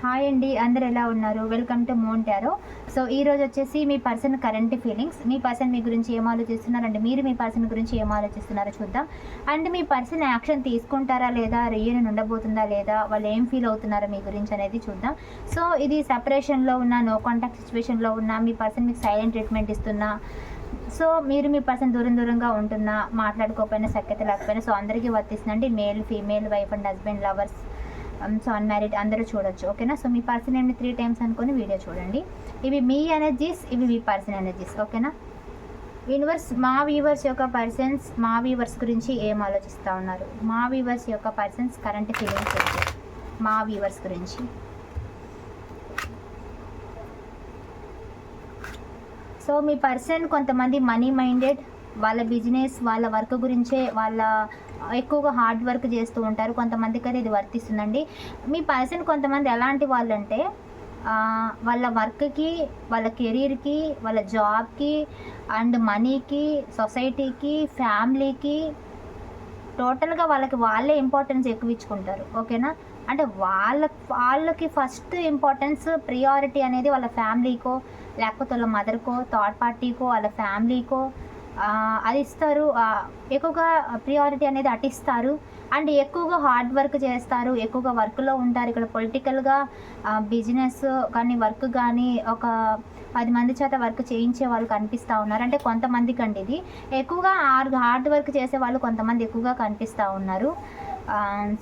Hi అండి అందరు ఎలా ఉన్నారు? వెల్కమ్ టు మోంటారో సో ఈ రోజు వచ్చేసి మీ పర్సన్ కరెంట్ ఫీలింగ్స్ మీ పర్సన్ మీ గురించి ఏం ఆలోచిస్తున్నారు అండ్ మీరు మీ పర్సన్ గురించి ఏం ఆలోచిస్తున్నారో చూద్దాం. అండ్ మీ పర్సన్ యాక్షన్ తీసుకుంటారా లేదా? రియన్ ఉండబోతుందా లేదా? వాళ్ళు ఏం ఫీల్ అవుతున్నారో మీ గురించి అనేది చూద్దాం. సో ఇది సపరేషన్లో ఉన్న నో కాంటాక్ట్ సిచ్యువేషన్లో ఉన్న మీ పర్సన్ మీకు సైలెంట్ ట్రీట్మెంట్ ఇస్తున్నా. సో మీరు మీ పర్సన్ దూరం దూరంగా ఉంటున్నా మాట్లాడుకోకపోయినా సఖ్యత లేకపోయినా సో అందరికీ వర్తిస్తుందండి. Male female wife and husband lovers so unmarried అందరూ చూడొచ్చు ఓకేనా? సో మీ పర్సన్ ఏమి త్రీ టైమ్స్ అనుకొని వీడియో చూడండి. ఇవి మీ ఎనర్జీస్ ఇవి మీ పర్సన్ ఎనర్జీస్ ఓకేనా? యూనివర్స్ మా వీవర్స్ యొక్క పర్సన్స్ మా వీవర్స్ గురించి ఏం ఆలోచిస్తూ ఉన్నారు? మా వీవర్స్ యొక్క పర్సన్స్ కరెంట్ ఫీలింగ్స్ మా వీవర్స్ గురించి. సో మీ పర్సన్ కొంతమంది మనీ మైండెడ్ వాళ్ళ బిజినెస్ వాళ్ళ వర్క్ గురించే వాళ్ళ ఎక్కువగా హార్డ్ వర్క్ చేస్తూ ఉంటారు. కొంతమందికి అయితే ఇది వర్తిస్తుందండి. మీ పర్సన్ కొంతమంది ఎలాంటి వాళ్ళంటే వాళ్ళ వర్క్కి వాళ్ళ కెరీర్కి వాళ్ళ జాబ్కి అండ్ మనీకి సొసైటీకి ఫ్యామిలీకి టోటల్గా వాళ్ళకి వాళ్ళే ఇంపార్టెన్స్ ఎక్కువ ఇచ్చుకుంటారు ఓకేనా? అంటే వాళ్ళ వాళ్ళకి ఫస్ట్ ఇంపార్టెన్స్ ప్రియారిటీ అనేది వాళ్ళ ఫ్యామిలీకో లేకపోతే వాళ్ళ మదర్కో థర్డ్ పార్టీకో వాళ్ళ ఫ్యామిలీకో అది ఇస్తారు. ఎక్కువగా ప్రియారిటీ అనేది అటిస్తారు. అండ్ ఎక్కువగా హార్డ్ వర్క్ చేస్తారు. ఎక్కువగా వర్క్లో ఉంటారు. ఇక్కడ పొలిటికల్గా బిజినెస్ కానీ వర్క్ కానీ ఒక పది మంది చేత వర్క్ చేయించే వాళ్ళు కనిపిస్తూ ఉన్నారు. అంటే కొంతమంది కండి ఇది. ఎక్కువగా హార్డ్ వర్క్ చేసే వాళ్ళు కొంతమంది ఎక్కువగా కనిపిస్తూ ఉన్నారు.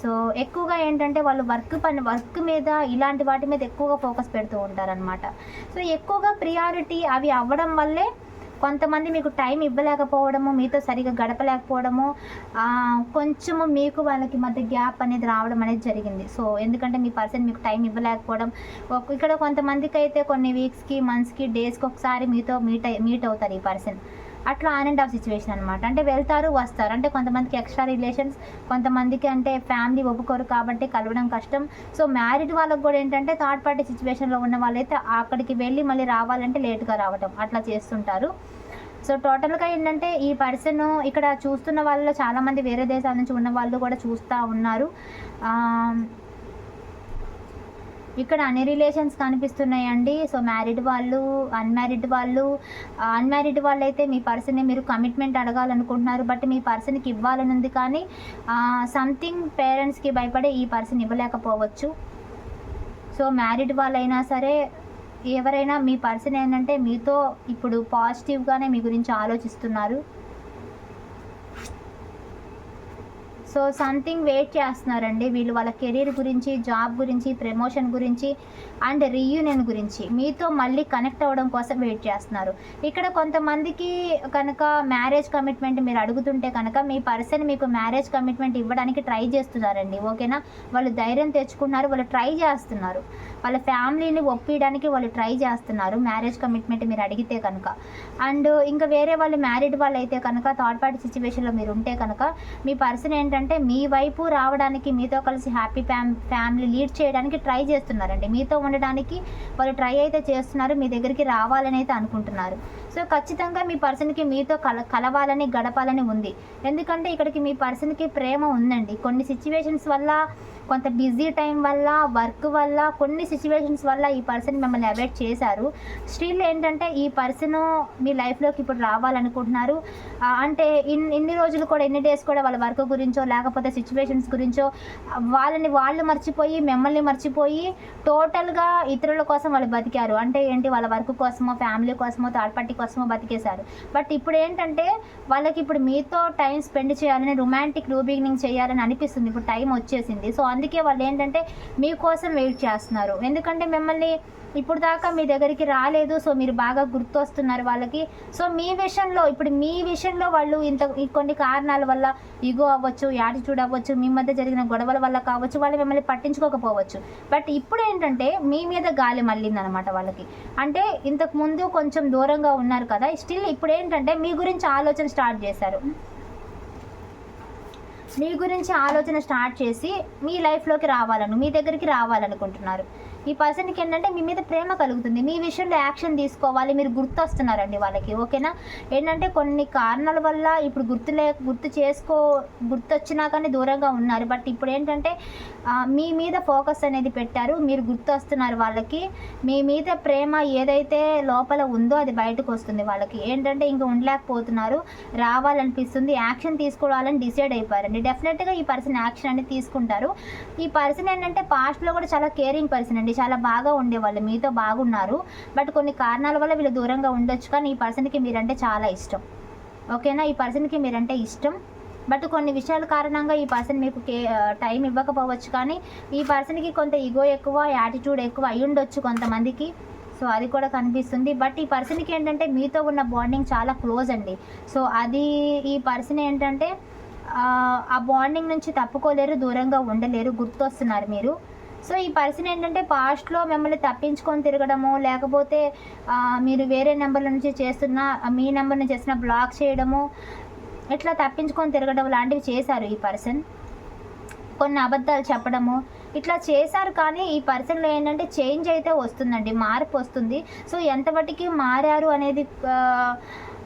సో ఎక్కువగా ఏంటంటే వాళ్ళు వర్క్ పని వర్క్ మీద ఇలాంటి వాటి మీద ఎక్కువగా ఫోకస్ పెడుతూ ఉంటారనమాట సో ఎక్కువగా ప్రియారిటీ అవి అవ్వడం వల్లే కొంతమంది మీకు టైం ఇవ్వలేకపోవడము మీతో సరిగా గడపలేకపోవడము కొంచెము మీకు వాళ్ళకి మధ్య గ్యాప్ అనేది రావడం అనేది జరిగింది. సో ఎందుకంటే మీ పర్సన్ మీకు టైం ఇవ్వలేకపోవడం ఇక్కడ కొంతమందికి అయితే కొన్ని వీక్స్కి మంత్స్కి డేస్కి ఒకసారి మీతో మీట్ మీట్ అవుతారు ఈ పర్సన్. అట్లా ఆన్ అండ్ ఆఫ్ సిచ్యువేషన్ అనమాట అంటే వెళ్తారు వస్తారు. అంటే కొంతమందికి ఎక్స్ట్రా రిలేషన్స్ కొంతమందికి అంటే ఫ్యామిలీ ఒప్పుకోరు కాబట్టి కలవడం కష్టం. సో మ్యారీడ్ వాళ్ళకి కూడా ఏంటంటే థర్డ్ పార్టీ సిచ్యువేషన్లో ఉన్న వాళ్ళైతే అక్కడికి వెళ్ళి మళ్ళీ రావాలంటే లేట్గా రావటం. అట్లా చేస్తుంటారు. సో టోటల్గా ఏంటంటే ఈ పర్సన్ ఇక్కడ చూస్తున్న వాళ్ళలో చాలామంది వేరే దేశాల నుంచి ఉన్న వాళ్ళు కూడా చూస్తూ ఉన్నారు. ఇక్కడ అన్ని రిలేషన్స్ కనిపిస్తున్నాయండి. సో మ్యారీడ్ వాళ్ళు అన్మ్యారీడ్ వాళ్ళు. అన్మ్యారీడ్ వాళ్ళు అయితే మీ పర్సన్ని మీరు కమిట్మెంట్ అడగాలనుకుంటున్నారు. బట్ మీ పర్సన్కి ఇవ్వాలని ఉంది కానీ సంథింగ్ పేరెంట్స్కి భయపడే ఈ పర్సన్ ఇవ్వలేకపోవచ్చు. సో మ్యారీడ్ వాళ్ళైనా సరే ఎవరైనా మీ పర్సన్ ఏంటంటే మీతో ఇప్పుడు పాజిటివ్గానే మీ గురించి ఆలోచిస్తున్నారు. సో సంథింగ్ వెయిట్ చేస్తున్నారండి. వీళ్ళు వాళ్ళ కెరీర్ గురించి జాబ్ గురించి ప్రమోషన్ గురించి అండ్ రీయూనియన్ గురించి. మీతో మళ్ళీ కనెక్ట్ అవ్వడం కోసం వెయిట్ చేస్తున్నారు. ఇక్కడ కొంతమందికి కనుక మ్యారేజ్ కమిట్మెంట్ మీరు అడుగుతుంటే కనుక మీ పర్సన్ మీకు మ్యారేజ్ కమిట్మెంట్ ఇవ్వడానికి ట్రై చేస్తున్నారండి. ఓకేనా? వాళ్ళు ధైర్యం తెచ్చుకున్నారు. వాళ్ళు ట్రై చేస్తున్నారు. వాళ్ళ ఫ్యామిలీని ఒప్పించడానికి వాళ్ళు ట్రై చేస్తున్నారు మ్యారేజ్ కమిట్మెంట్ మీరు అడిగితే కనుక. అండ్ ఇంకా వేరే వాళ్ళు మ్యారీడ్ వాళ్ళు అయితే కనుక థర్డ్ పార్టీ సిచ్యువేషన్లో మీరు ఉంటే కనుక మీ పర్సన్ ఏంటంటే మీ వైపు రావడానికి మీతో కలిసి హ్యాపీ ఫ్యామ్ ఫ్యామిలీ లీడ్ చేయడానికి ట్రై చేస్తున్నారండి. మీతో ఉండడానికి వాళ్ళు ట్రై అయితే చేస్తున్నారు మీ దగ్గరికి రావాలని అయితే అనుకుంటున్నారు. సో ఖచ్చితంగా మీ పర్సన్కి మీతో కల కలవాలని గడపాలని ఉంది. ఎందుకంటే ఇక్కడికి మీ పర్సన్కి ప్రేమ ఉందండి. కొన్ని సిచ్యువేషన్స్ వల్ల కొంత బిజీ టైం వల్ల వర్క్ వల్ల కొన్ని సిచ్యువేషన్స్ వల్ల ఈ పర్సన్ మిమ్మల్ని అవాయిడ్ చేశారు. స్టిల్ ఏంటంటే ఈ పర్సన్ మీ లైఫ్లోకి ఇప్పుడు రావాలనుకుంటున్నారు. అంటే ఇన్ ఇన్ని రోజులు కూడా ఎన్ని డేస్ కూడా వాళ్ళ వర్క్ గురించో లేకపోతే సిచ్యువేషన్స్ గురించో వాళ్ళని వాళ్ళు మర్చిపోయి మిమ్మల్ని మర్చిపోయి టోటల్గా ఇతరుల కోసం వాళ్ళు బతికారు. అంటే ఏంటి? వాళ్ళ వర్క్ కోసమో ఫ్యామిలీ కోసమో థర్డ్ పార్టీ కోసమో బతికేశారు. బట్ ఇప్పుడు ఏంటంటే వాళ్ళకి ఇప్పుడు మీతో టైం స్పెండ్ చేయాలని రొమాంటిక్ బిగినింగ్ చేయాలని అనిపిస్తుంది. ఇప్పుడు టైం వచ్చేసింది. సో అందుకే వాళ్ళు ఏంటంటే మీకోసం వెయిట్ చేస్తున్నారు. ఎందుకంటే మిమ్మల్ని ఇప్పుడు దాకా మీ దగ్గరికి రాలేదు సో మీరు బాగా గుర్తొస్తున్నారు వాళ్ళకి. సో మీ విషయంలో ఇప్పుడు మీ విషయంలో వాళ్ళు ఇంత ఈ కొన్ని కారణాల వల్ల ఇగో అవ్వచ్చు యాటిట్యూడ్ అవ్వచ్చు మీ మధ్య జరిగిన గొడవల వల్ల కావచ్చు వాళ్ళు మిమ్మల్ని పట్టించుకోకపోవచ్చు. బట్ ఇప్పుడు ఏంటంటే మీ మీద గాలి మళ్ళిందనమాట వాళ్ళకి. అంటే ఇంతకు ముందు కొంచెం దూరంగా ఉన్నారు కదా స్టిల్ ఇప్పుడు ఏంటంటే మీ గురించి ఆలోచన స్టార్ట్ చేశారు. మీ గురించి ఆలోచన స్టార్ట్ చేసి మీ లైఫ్లోకి రావాలను మీ దగ్గరికి రావాలనుకుంటున్నారు. ఈ పర్సన్కి ఏంటంటే మీ మీద ప్రేమ కలుగుతుంది. మీ విషయంలో యాక్షన్ తీసుకోవాలి. మీరు గుర్తు వస్తున్నారండి వాళ్ళకి. ఓకేనా? ఏంటంటే కొన్ని కారణాల వల్ల ఇప్పుడు గుర్తు లే గుర్తు చేసుకో గుర్తొచ్చినా కానీ దూరంగా ఉన్నారు. బట్ ఇప్పుడు ఏంటంటే మీ మీద ఫోకస్ అనేది పెట్టారు. మీరు గుర్తు వస్తున్నారు వాళ్ళకి. మీ మీద ప్రేమ ఏదైతే లోపల ఉందో అది బయటకు వస్తుంది వాళ్ళకి. ఏంటంటే ఇంకా ఉండలేకపోతున్నారు. రావాలనిపిస్తుంది. యాక్షన్ తీసుకోవాలని డిసైడ్ అయిపోయారండి. డెఫినెట్గా ఈ పర్సన్ యాక్షన్ అనేది తీసుకుంటారు. ఈ పర్సన్ ఏంటంటే పాస్ట్లో కూడా చాలా కేరింగ్ పర్సన్ అండి. చాలా బాగా ఉండేవాళ్ళు. మీతో బాగున్నారు. బట్ కొన్ని కారణాల వల్ల వీళ్ళు దూరంగా ఉండొచ్చు. కానీ ఈ పర్సన్కి మీరంటే చాలా ఇష్టం. ఓకేనా? ఈ పర్సన్కి మీరంటే ఇష్టం. బట్ కొన్ని విషయాల కారణంగా ఈ పర్సన్ మీకు కే టైం ఇవ్వకపోవచ్చు. కానీ ఈ పర్సన్కి కొంత ఈగో ఎక్కువ యాటిట్యూడ్ ఎక్కువ అయి ఉండొచ్చు కొంతమందికి. సో అది కూడా కనిపిస్తుంది. బట్ ఈ పర్సన్కి ఏంటంటే మీతో ఉన్న బాండింగ్ చాలా క్లోజ్ అండి. సో అది ఈ పర్సన్ ఏంటంటే ఆ, ఆ బాండింగ్ నుంచి తప్పుకోలేరు దూరంగా ఉండలేరు గుర్తొస్తున్నారు మీరు. సో ఈ పర్సన్ ఏంటంటే పాస్ట్లో మిమ్మల్ని తప్పించుకొని తిరగడము లేకపోతే మీరు వేరే నెంబర్ నుంచి చేస్తున్న మీ నెంబర్ నుంచి చేస్తున్న బ్లాక్ చేయడము ఇట్లా తప్పించుకొని తిరగడం లాంటివి చేశారు ఈ పర్సన్ కొన్ని అబద్ధాలు చెప్పడము ఇట్లా చేశారు కానీ ఈ పర్సన్లో ఏంటంటే చేంజ్ అయితే వస్తుందండి మార్పు వస్తుంది. సో ఎంతవరకు మారారు అనేది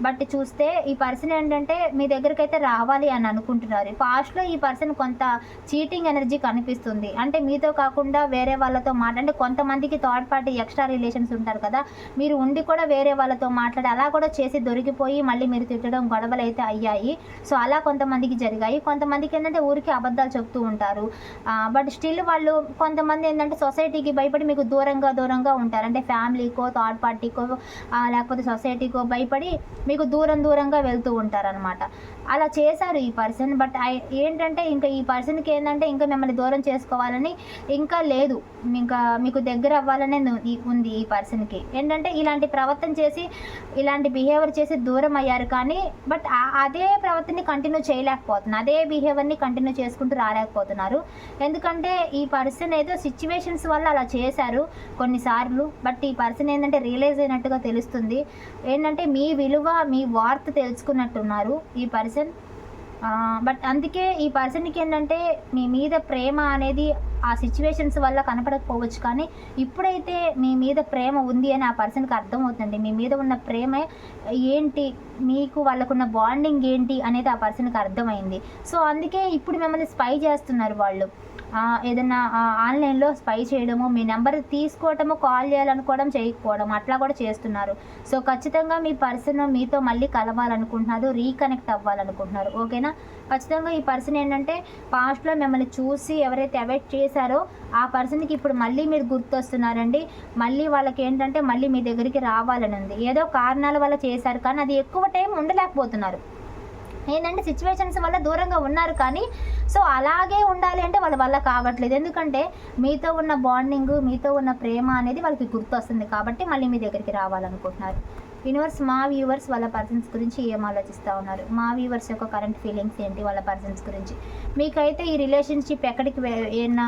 బట్ చూస్తే ఈ పర్సన్ ఏంటంటే మీ దగ్గరికి అయితే రావాలి అని అనుకుంటున్నారు. పాస్ట్లో ఈ పర్సన్ కొంత చీటింగ్ ఎనర్జీ కనిపిస్తుంది. అంటే మీతో కాకుండా వేరే వాళ్ళతో మాట్లాడే కొంతమందికి థర్డ్ పార్టీ ఎక్స్ట్రా రిలేషన్స్ ఉంటారు కదా మీరు ఉండి కూడా వేరే వాళ్ళతో మాట్లాడి అలా కూడా చేసి దొరికిపోయి మళ్ళీ మీరు తిట్టడం గొడవలు అయితే అయ్యాయి. సో అలా కొంతమందికి జరిగాయి. కొంతమందికి ఏంటంటే ఊరికి అబద్ధాలు చెప్తూ ఉంటారు. బట్ స్టిల్ వాళ్ళు కొంతమంది ఏంటంటే సొసైటీకి భయపడి మీకు దూరంగా దూరంగా ఉంటారు. అంటే ఫ్యామిలీకో థర్డ్ పార్టీకో లేకపోతే సొసైటీకో భయపడి మీకు దూరం దూరంగా వెళ్తూ ఉంటారనమాట అలా చేశారు ఈ పర్సన్. బట్ ఏంటంటే ఇంకా ఈ పర్సన్కి ఏంటంటే ఇంకా మిమ్మల్ని దూరం చేసుకోవాలని ఇంకా లేదు. ఇంకా మీకు దగ్గర అవ్వాలనే ఉంది- ఉంది ఈ పర్సన్కి. ఏంటంటే ఇలాంటి ప్రవర్తన చేసి ఇలాంటి బిహేవియర్ చేసి దూరం అయ్యారు కానీ బట్ అదే ప్రవర్తనని కంటిన్యూ చేయలేకపోతున్నారు. అదే బిహేవియర్ని కంటిన్యూ చేసుకుంటూ రాలేకపోతున్నారు. ఎందుకంటే ఈ పర్సన్ ఏదో సిచ్యువేషన్స్ వల్ల అలా చేశారు కొన్నిసార్లు. బట్ ఈ పర్సన్ ఏంటంటే రియలైజ్ అయినట్టుగా తెలుస్తుంది. ఏంటంటే మీ విలువ మీ వార్త తెలుసుకున్నట్టున్నారు ఈ పర్సన్. బట్ అందుకే ఈ పర్సన్కి ఏంటంటే మీ మీద ప్రేమ అనేది ఆ సిచ్యువేషన్స్ వల్ల కనపడకపోవచ్చు. కానీ ఇప్పుడైతే మీ మీద ప్రేమ ఉంది అని ఆ పర్సన్కి అర్థమవుతుంది. మీ మీద ఉన్న ప్రేమ ఏంటి? మీకు వాళ్ళకున్న బాండింగ్ ఏంటి అనేది ఆ పర్సన్కి అర్థమైంది. సో అందుకే ఇప్పుడు మిమ్మల్ని స్పై చేస్తున్నారు వాళ్ళు. ఏదైనా ఆన్లైన్లో స్పై చేయడము మీ నెంబర్ తీసుకోవటము కాల్ చేయాలనుకోవడం చేయకపోవడం అట్లా కూడా చేస్తున్నారు. సో ఖచ్చితంగా మీ పర్సన్ మీతో మళ్ళీ కలవాలనుకుంటున్నారు రీకనెక్ట్ అవ్వాలనుకుంటున్నారు. ఓకేనా? ఖచ్చితంగా ఈ పర్సన్ ఏంటంటే పాస్ట్లో మిమ్మల్ని చూసి ఎవరైతే అవాయిడ్ చేశారో ఆ పర్సన్కి ఇప్పుడు మళ్ళీ మీరు గుర్తొస్తున్నారండి. మళ్ళీ వాళ్ళకి ఏంటంటే మళ్ళీ మీ దగ్గరికి రావాలని ఉంది ఏదో కారణాల వల్ల చేశారు కానీ అది ఎక్కువ టైం ఉండలేకపోతున్నారు. ఏంటంటే సిచ్యువేషన్స్ వల్ల దూరంగా ఉన్నారు కానీ సో అలాగే ఉండాలి అంటే వాళ్ళ వల్ల కావట్లేదు. ఎందుకంటే మీతో ఉన్న బాండింగ్ మీతో ఉన్న ప్రేమ అనేది వాళ్ళకి గుర్తొస్తుంది కాబట్టి మళ్ళీ మీ దగ్గరికి రావాలనుకుంటున్నారు. యూనివర్స్ మా వ్యూవర్స్ వాళ్ళ పర్సన్స్ గురించి ఏం ఆలోచిస్తూ ఉన్నారు? మా వ్యూవర్స్ యొక్క కరెంట్ ఫీలింగ్స్ ఏంటి వాళ్ళ పర్సన్స్ గురించి? మీకైతే ఈ రిలేషన్షిప్ ఎక్కడికి ఏమన్నా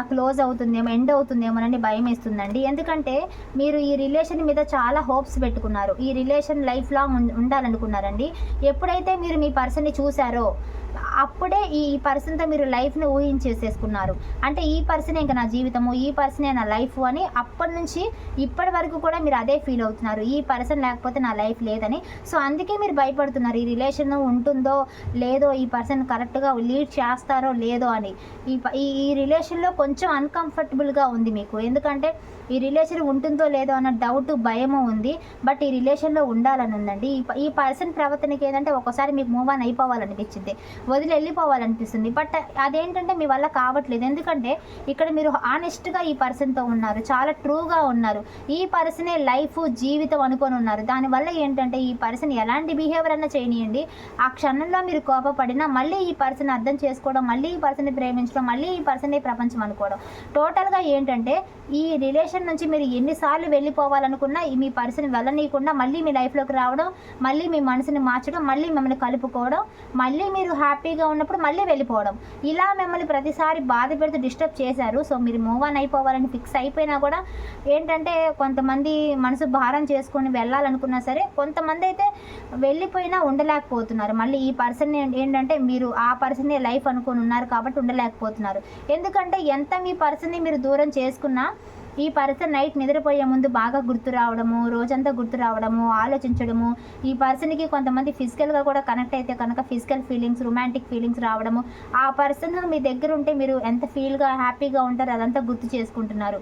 క్లోజ్ అవుతుందేమో ఎండ్ అవుతుందేమోనని భయం వేస్తుందండి ఎందుకంటే మీరు ఈ రిలేషన్ మీద చాలా హోప్స్ పెట్టుకున్నారు. ఈ రిలేషన్ లైఫ్ లాంగ్ ఉం- ఉండాలనుకున్నారండి. ఎప్పుడైతే మీరు మీ పర్సన్ని చూసారో అప్పుడే ఈ పర్సన్తో మీరు లైఫ్ని ఊహించేసేసుకున్నారు. అంటే ఈ పర్సనే ఇంకా నా జీవితము ఈ పర్సనే నా లైఫ్ అని అప్పటి నుంచి ఇప్పటి వరకు కూడా మీరు అదే ఫీల్ అవుతున్నారు. ఈ పర్సన్ లేకపోతే నా లైఫ్ లేదని. సో అందుకే మీరు భయపడుతున్నారు. ఈ రిలేషన్ ఉంటుందో లేదో ఈ పర్సన్ కరెక్ట్గా లీడ్ చేస్తారో లేదో అని. ఈ ప- ఈ ఈ రిలేషన్లో కొంచెం అన్కంఫర్టబుల్గా ఉంది మీకు. ఎందుకంటే ఈ రిలేషన్ ఉంటుందో లేదో అన్న డౌట్ భయము ఉంది. బట్ ఈ రిలేషన్లో ఉండాలని ఉందండి. ఈ ఈ పర్సన్ ప్రవర్తనకి ఏంటంటే ఒకసారి మీకు మూవ్ ఆన్ అయిపోవాలనిపించింది. వదిలి వెళ్ళిపోవాలనిపిస్తుంది. బట్ అదేంటంటే మీ వల్ల కావట్లేదు. ఎందుకంటే ఇక్కడ మీరు ఆనెస్ట్గా ఈ పర్సన్తో ఉన్నారు. చాలా ట్రూగా ఉన్నారు. ఈ పర్సనే లైఫ్ జీవితం అనుకొని ఉన్నారు. దానివల్ల ఏంటంటే ఈ పర్సన్ ఎలాంటి బిహేవియర్ అన్నా చేయనియండి. ఆ క్షణంలో మీరు కోపపడినా మళ్ళీ ఈ పర్సన్ అర్థం చేసుకోవడం మళ్ళీ ఈ పర్సన్ని ప్రేమించడం మళ్ళీ ఈ పర్సనే ప్రపంచం అనుకోవడం. టోటల్గా ఏంటంటే ఈ రిలేషన్ నుంచి మీరు ఎన్నిసార్లు వెళ్ళిపోవాలనుకున్నా ఈ మీ పర్సన్ వెళ్ళనీయకుండా మళ్ళీ మీ లైఫ్లోకి రావడం మళ్ళీ మీ మనసుని మార్చడం మళ్ళీ మిమ్మల్ని కలుపుకోవడం మళ్ళీ మీరు హ్యాపీగా ఉన్నప్పుడు మళ్ళీ వెళ్ళిపోవడం. ఇలా మిమ్మల్ని ప్రతిసారి బాధ పెడుతూ డిస్టర్బ్ చేశారు. సో మీరు మూవ్ ఆన్ అయిపోవాలని ఫిక్స్ అయిపోయినా కూడా ఏంటంటే కొంతమంది మనసు భారం చేసుకొని వెళ్ళాలనుకున్నా సరే కొంతమంది అయితే వెళ్ళిపోయినా ఉండలేకపోతున్నారు. మళ్ళీ ఈ పర్సన్ ఏంటంటే మీరు ఆ పర్సనే లైఫ్ అనుకొని ఉన్నారు కాబట్టి ఉండలేకపోతున్నారు. ఎందుకంటే ఎంత మీ పర్సన్ని మీరు దూరం చేసుకున్నా ఈ పర్సన్ నైట్ నిద్రపోయే ముందు బాగా గుర్తు రావడము రోజంతా గుర్తు రావడము ఆలోచించడము. ఈ పర్సన్కి కొంతమంది ఫిజికల్గా కూడా కనెక్ట్ అయితే కనుక ఫిజికల్ ఫీలింగ్స్ రొమాంటిక్ ఫీలింగ్స్ రావడము. ఆ పర్సన్ మీ దగ్గర ఉంటే మీరు ఎంత ఫీల్గా హ్యాపీగా ఉంటారో అదంతా గుర్తు చేసుకుంటున్నారు.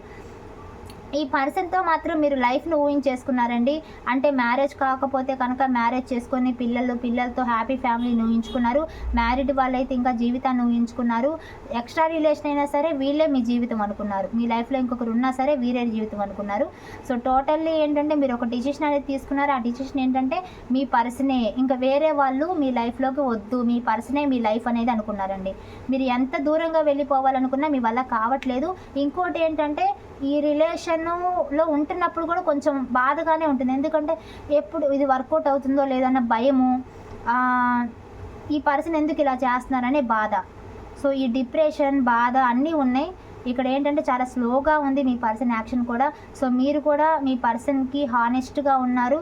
ఈ పర్సన్తో మాత్రం మీరు లైఫ్ను ఊహించేసుకున్నారండి. అంటే మ్యారేజ్ కాకపోతే కనుక మ్యారేజ్ చేసుకొని పిల్లలు పిల్లలతో హ్యాపీ ఫ్యామిలీని ఊహించుకున్నారు. మ్యారీడ్ వాళ్ళైతే ఇంకా జీవితాన్ని ఊహించుకున్నారు. ఎక్స్ట్రా రిలేషన్ అయినా సరే వీళ్ళే మీ జీవితం అనుకున్నారు. మీ లైఫ్లో ఇంకొకరు ఉన్నా సరే వీరే జీవితం అనుకున్నారు. సో టోటల్లీ ఏంటంటే మీరు ఒక డిసిషన్ అనేది తీసుకున్నారు. ఆ డిసిషన్ ఏంటంటే మీ పర్సనే ఇంకా వేరే వాళ్ళు మీ లైఫ్లోకి వద్దు. మీ పర్సనే మీ లైఫ్ అనేది అనుకున్నారండి. మీరు ఎంత దూరంగా వెళ్ళిపోవాలనుకున్నా మీ వల్ల కావట్లేదు. ఇంకోటి ఏంటంటే ఈ రిలేషన్ రిలేషన్లో ఉంటున్నప్పుడు కూడా కొంచెం బాధగానే ఉంటుంది. ఎందుకంటే ఎప్పుడు ఇది వర్కౌట్ అవుతుందో లేదన్న భయము ఈ పర్సన్ ఎందుకు ఇలా చేస్తున్నారనే బాధ. సో ఈ డిప్రెషన్ బాధ అన్నీ ఉన్నాయి. ఇక్కడ ఏంటంటే చాలా స్లోగా ఉంది మీ పర్సన్ యాక్షన్ కూడా. సో మీరు కూడా మీ పర్సన్కి హానెస్ట్గా ఉన్నారు.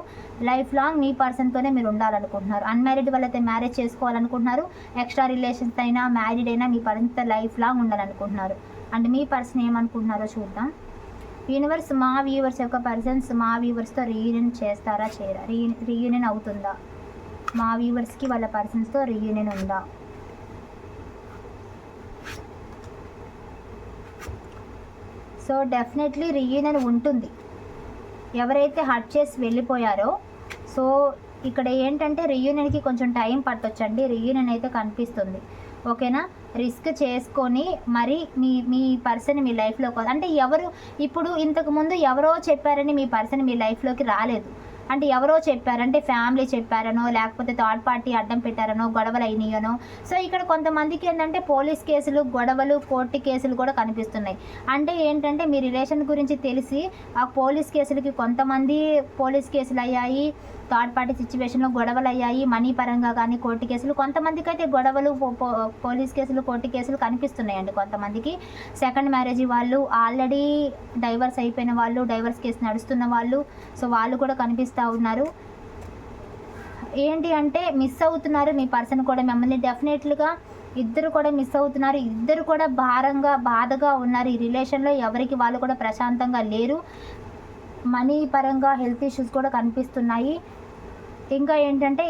లైఫ్ లాంగ్ మీ పర్సన్తోనే మీరు ఉండాలనుకుంటున్నారు. అన్మ్యారీడ్ వాళ్ళైతే మ్యారేజ్ చేసుకోవాలనుకుంటున్నారు. ఎక్స్ట్రా రిలేషన్స్ అయినా మ్యారీడ్ అయినా మీ పర్సన్తో లైఫ్ లాంగ్ ఉండాలనుకుంటున్నారు. అండ్ మీ పర్సన్ ఏమనుకుంటున్నారో చూద్దాం. యూనివర్స్ మా వ్యూవర్స్ యొక్క పర్సన్స్ మా వ్యూవర్స్తో రీయూనియన్ చేస్తారా చేయరా? రీ రీయూనియన్ అవుతుందా? మా వ్యూవర్స్కి వాళ్ళ పర్సన్స్తో రీయూనియన్ ఉందా? సో డెఫినెట్లీ రీయూనియన్ ఉంటుంది. ఎవరైతే హట్ చేసి వెళ్ళిపోయారో సో ఇక్కడ ఏంటంటే రీయూనియన్కి కొంచెం టైం పట్టొచ్చండి. రీయూనియన్ అయితే కనిపిస్తుంది. ఓకేనా? రిస్క్ చేసుకొని మరి మీ మీ పర్సన్ మీ లైఫ్లోకి అంటే ఎవరు ఇప్పుడు ఇంతకుముందు ఎవరో చెప్పారని మీ పర్సన్ మీ లైఫ్లోకి రాలేదు. అంటే ఎవరో చెప్పారంటే ఫ్యామిలీ చెప్పారనో లేకపోతే థర్డ్ పార్టీ అడ్డం పెట్టారనో గొడవలు అయినాయనో. సో ఇక్కడ కొంతమందికి ఏంటంటే పోలీస్ కేసులు గొడవలు కోర్టు కేసులు కూడా కనిపిస్తున్నాయి. అంటే ఏంటంటే మీ రిలేషన్ గురించి తెలిసి ఆ పోలీస్ కేసులకి కొంతమంది పోలీస్ కేసులు అయ్యాయి థర్డ్ పార్టీ సిచ్యువేషన్లో గొడవలు అయ్యాయి మనీ పరంగా కానీ కోర్టు కేసులు. కొంతమందికి అయితే గొడవలు పోలీస్ కేసులు కోర్టు కేసులు కనిపిస్తున్నాయండి కొంతమందికి. సెకండ్ మ్యారేజ్ వాళ్ళు ఆల్రెడీ డైవర్స్ అయిపోయిన వాళ్ళు డైవర్స్ కేసు నడుస్తున్న వాళ్ళు. సో వాళ్ళు కూడా కనిపిస్తూ ఉన్నారు. ఏంటి అంటే మిస్ అవుతున్నారు మీ పర్సన్ కూడా మిమ్మల్ని డెఫినెట్లుగా ఇద్దరు కూడా మిస్ అవుతున్నారు. ఇద్దరు కూడా భారంగా బాధగా ఉన్నారు. ఈ రిలేషన్లో ఎవరికి వాళ్ళు కూడా ప్రశాంతంగా లేరు. మనీ పరంగా హెల్త్ ఇష్యూస్ కూడా కనిపిస్తున్నాయి. ఇంకా ఏంటంటే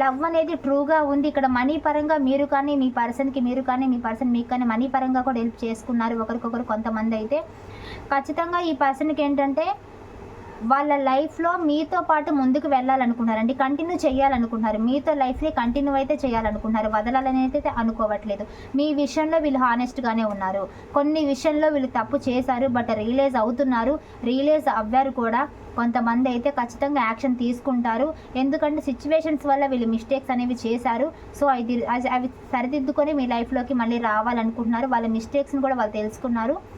లవ్ అనేది ట్రూగా ఉంది. ఇక్కడ మనీ పరంగా మీరు కానీ మీ పర్సన్కి మీరు కానీ మీ పర్సన్ మీకు కానీ మనీ పరంగా కూడా హెల్ప్ చేసుకున్నారు ఒకరికొకరు కొంతమంది అయితే. ఖచ్చితంగా ఈ పర్సన్కి ఏంటంటే వాళ్ళ లైఫ్లో మీతో పాటు ముందుకు వెళ్ళాలనుకున్నారండి కంటిన్యూ చేయాలనుకుంటున్నారు. మీతో లైఫ్ని కంటిన్యూ అయితే చేయాలనుకుంటున్నారు. వదలాలని అయితే అనుకోవట్లేదు. మీ విషయంలో వీళ్ళు హానెస్ట్గానే ఉన్నారు. కొన్ని విషయంలో వీళ్ళు తప్పు చేశారు బట్ రియలైజ్ అవుతున్నారు. రియలైజ్ అవ్వారు కూడా. కొంతమంది అయితే ఖచ్చితంగా యాక్షన్ తీసుకుంటారు. ఎందుకంటే సిచ్యువేషన్స్ వల్ల వీళ్ళు మిస్టేక్స్ అనేవి చేశారు. సో అది అవి సరిదిద్దుకొని మీ లైఫ్లోకి మళ్ళీ రావాలనుకుంటున్నారు. వాళ్ళ మిస్టేక్స్ని కూడా వాళ్ళు తెలుసుకున్నారు.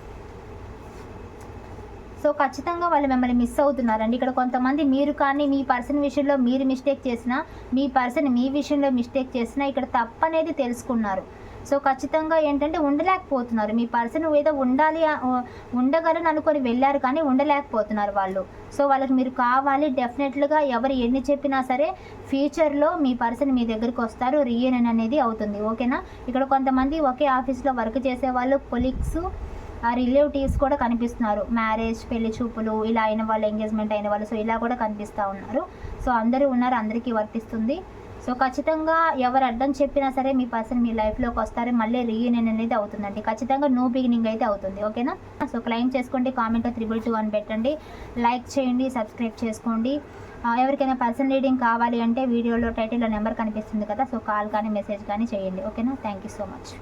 సో ఖచ్చితంగా వాళ్ళు మిమ్మల్ని మిస్ అవుతున్నారండి. ఇక్కడ కొంతమంది మీరు కానీ మీ పర్సన్ విషయంలో మీరు మిస్టేక్ చేసినా మీ పర్సన్ మీ విషయంలో మిస్టేక్ చేసినా ఇక్కడ తప్పనేది తెలుసుకున్నారు. సో ఖచ్చితంగా ఏంటంటే ఉండలేకపోతున్నారు. మీ పర్సన్ ఏదో ఉండాలి ఉండగలను అనుకొని వెళ్ళారు కానీ ఉండలేకపోతున్నారు వాళ్ళు. సో వాళ్ళకి మీరు కావాలి డెఫినెట్లుగా ఎవరు ఎన్ని చెప్పినా సరే ఫ్యూచర్లో మీ పర్సన్ మీ దగ్గరికి వస్తారు రీయూనియన్ అనేది అవుతుంది. ఓకేనా? ఇక్కడ కొంతమంది ఒకే ఆఫీస్లో వర్క్ చేసే వాళ్ళు కొలీగ్స్ రిలేటివ్స్ కూడా కనిపిస్తున్నారు. మ్యారేజ్ పెళ్ళి చూపులు ఇలా అయిన వాళ్ళు ఎంగేజ్మెంట్ అయిన వాళ్ళు. సో ఇలా కూడా కనిపిస్తూ ఉన్నారు. సో అందరూ ఉన్నారు అందరికీ వర్తిస్తుంది. సో ఖచ్చితంగా ఎవరు అడ్డం చెప్పినా సరే మీ పర్సన్ మీ లైఫ్లోకి వస్తారు. మళ్ళీ రీయూనియన్ అనేది అవుతుందండి. ఖచ్చితంగా న్యూ బిగినింగ్ అయితే అవుతుంది. ఓకేనా సో క్లైమ్ చేసుకోండి. కామెంట్ త్రిబుల్ టూ అని పెట్టండి. లైక్ చేయండి సబ్స్క్రైబ్ చేసుకోండి. ఎవరికైనా పర్సన్ రీడింగ్ కావాలి అంటే వీడియోలో టైటిల్లో నెంబర్ కనిపిస్తుంది కదా. సో కాల్ కానీ మెసేజ్ కానీ చేయండి. ఓకేనా థ్యాంక్ యూ సో మచ్